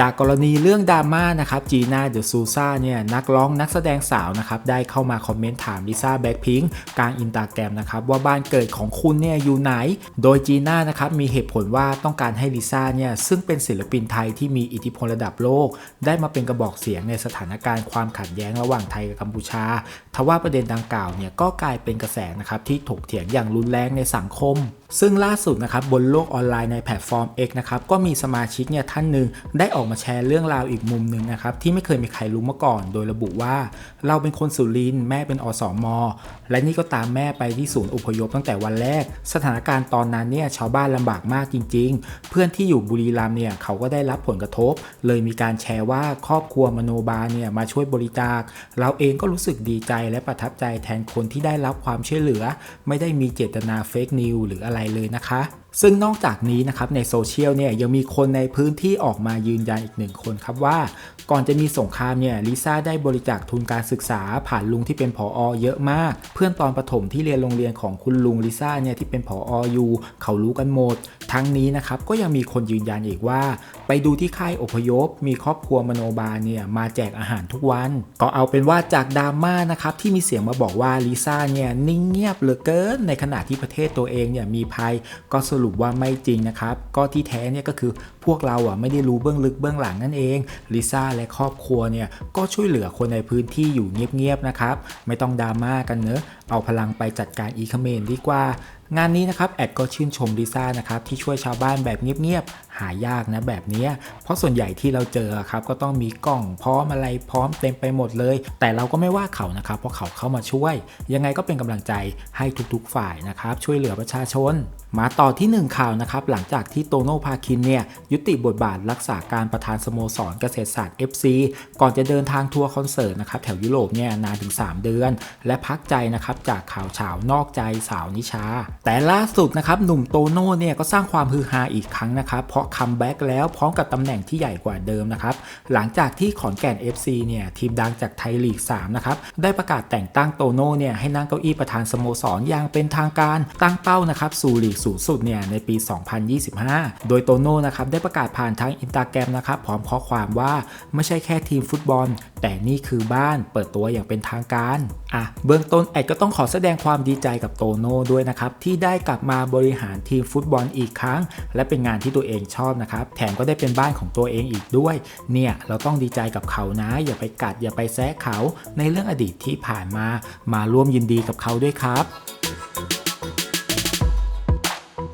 จากกรณีเรื่องดราม่านะครับจีน่าเดอะซูซาเนี่ยนักร้องนักแสดงสาวนะครับได้เข้ามาคอมเมนต์ถามลิซ่าแบ็คพิงค์กลางอินตาแกรมนะครับว่าบ้านเกิดของคุณเนี่ยอยู่ไหน โดยจีน่านะครับมีเหตุผลว่าต้องการให้ลิซ่าเนี่ยซึ่งเป็นศิลปินไทยที่มีอิทธิพลระดับโลก ได้มาเป็นกระบอกเสียงในสถานการณ์ความขัดแย้งระหว่างไทยกับกัมพูชาทว่าประเด็นดังกล่าวเนี่ยก็กลายเป็นกระแสนะครับที่ถกเถียงอย่างรุนแรงในสังคม ซึ่งล่าสุดนะครับบนโลกออนไลน์ในแพลตฟอร์ม X นะครับก็มีสมาชิกเนี่ยท่านหนึ่งได้ออกมาแชร์เรื่องราวอีกมุมหนึ่งนะครับที่ไม่เคยมีใครรู้มาก่อน โดยระบุว่า เราเป็นคนสุรินทร์แม่เป็นอสมและนี่ก็ตามแม่ไปที่ศูนย์อพยพตั้งแต่วันแรก สถานการณ์ตอนนั้นเนี่ยชาวบ้านลำบากมากจริง ๆ เพื่อนที่อยู่บุรีรัมย์เนี่ยเขาก็ได้รับผลกระทบ เลยมีการแชร์ว่าครอบครัวมโนบาลเนี่ยมาช่วยบริจาค เราเองก็รู้สึกดีใจและประทับใจแทนคนที่ได้รับความช่วยเหลือ ไม่ได้มีเจตนาเฟกนิวหรืออะไรเลยนะคะ ซึ่งนอกจากนี้นะครับในโซเชียลเนี่ยยังมีคนในพื้นที่ออกมายืนยันอีกหนึ่งคนครับว่า ก่อนจะมีสงครามเนี่ยลิซ่าได้บริจาคทุนการศึกษาผ่านลุงที่เป็นผออเยอะมาก เพื่อนตอนประถมที่เรียนโรงเรียนของคุณลุงลิซ่าเนี่ยที่เป็นผอออยู่ เขารู้กันหมด ทั้งนี้นะครับก็ยังมีคนยืนยันอีกว่า ไปดูที่ค่ายอพยพ มีครอบครัวมโนบาลเนี่ยมาแจกอาหารทุกวัน ก็เอาเป็นว่าจากดราม่านะครับที่มีเสียงมาบอกว่าลิซ่าเนี่ยนิ่งเงียบเหลือเกิน ในขณะที่ประเทศตัวเองเนี่ยมีภัยก็สรุปว่าไม่จริงนะครับ ก็ที่แท้เนี่ยก็คือพวกเราอะไม่ได้รู้เบื้องลึกเบื้องหลังนั่นเองลิซ่าและครอบครัวเนี่ยก็ช่วยเหลือคนในพื้นที่อยู่เงียบๆนะครับไม่ต้องดราม่ากันเนอะเอาพลังไปจัดการอีคเมนดีกว่างานนี้นะครับแอดก็ชื่นชมลิซ่านะครับที่ช่วยชาวบ้านแบบเงียบๆหายากนะแบบนี้ เพราะส่วนใหญ่ที่เราเจอครับก็ต้องมีกล่องพร้อมอะไรพร้อมเต็มไปหมดเลย แต่เราก็ไม่ว่าเขานะครับเพราะเขาเข้ามาช่วย ยังไงก็เป็นกำลังใจให้ทุกๆฝ่ายนะครับช่วยเหลือประชาชน มาต่อที่ 1 ข่าวนะครับหลังจากที่โตโน่พาคินเนี่ยยุติบทบาทรักษาการประธานสโมสรเกษตรศาสตร์ FC ก่อนจะเดินทางทัวร์คอนเสิร์ตนะครับแถวยุโรปเนี่ยนานถึง 3 เดือน และพักใจนะครับจากข่าวเฉานอกใจสาวนิชาแต่ล่าสุดนะครับหนุ่มโตโน่เนี่ยก็สร้างความฮือฮาอีกครั้งนะครับ เพราะคัมแบ็กแล้วพร้อมกับตำแหน่งที่ใหญ่กว่าเดิมนะครับ หลังจากที่ขอนแก่น FC เนี่ยทีมดังจากไทยลีก 3 นะครับ ได้ประกาศแต่งตั้งโตโน่เนี่ยให้นั่งเก้าอี้ประธานสโมสรอย่างเป็นทางการตั้งเป้านะครับสู่ลีกสูงสุดเนี่ยในปี 2025 โดยโตโน่นะครับได้ประกาศผ่านทางอินสตาแกรมนะครับพร้อมข้อความว่าไม่ใช่แค่ทีมฟุตบอล แต่นี่คือบ้านเปิดตัวอย่างเป็นทางการอะเบื้องต้นแอดก็ต้องขอแสดงความดีใจกับโตโน่ด้วยนะครับที่ได้กลับมาบริหารทีมฟุตบอลอีกครั้ง และเป็นงานที่ตัวเองชอบนะครับ แถมก็ได้เป็นบ้านของตัวเองอีกด้วย เนี่ยเราต้องดีใจกับเขานะ อย่าไปกัดอย่าไปแซะเขาในเรื่องอดีตที่ผ่านมา มาร่วมยินดีกับเขาด้วยครับ